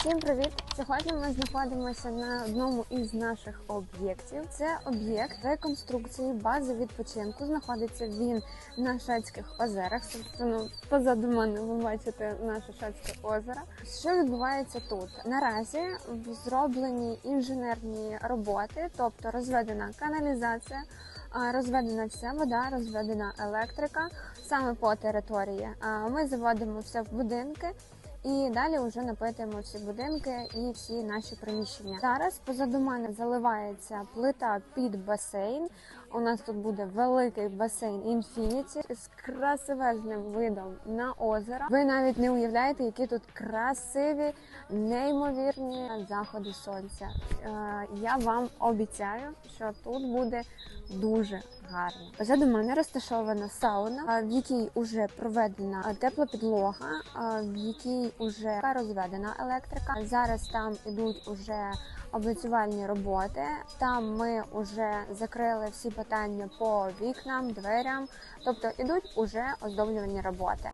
Всім привіт! Сьогодні ми знаходимося на одному із наших об'єктів. Це об'єкт реконструкції бази відпочинку. Знаходиться він на Шацьких озерах. Собственно, позаду мене ви бачите наше Шацьке озеро. Що відбувається тут? Наразі зроблені інженерні роботи, тобто розведена каналізація. Розведена вся вода, розведена електрика саме по території. Ми заводимо все в будинки і далі вже напитуємо всі будинки і всі наші приміщення. Зараз позаду мене заливається плита під басейн. У нас тут буде великий басейн Infinity з красивезним видом на озеро. Ви навіть не уявляєте, які тут красиві, неймовірні заходи сонця. Е, Я вам обіцяю, що тут буде дуже гарно. Позаду мене розташована сауна, в якій вже проведена тепла підлога, в якій вже розведена електрика. Зараз там ідуть уже облицювальні роботи. Там ми вже закрили всі питання по вікнам, дверям, тобто ідуть уже оздоблювальні роботи.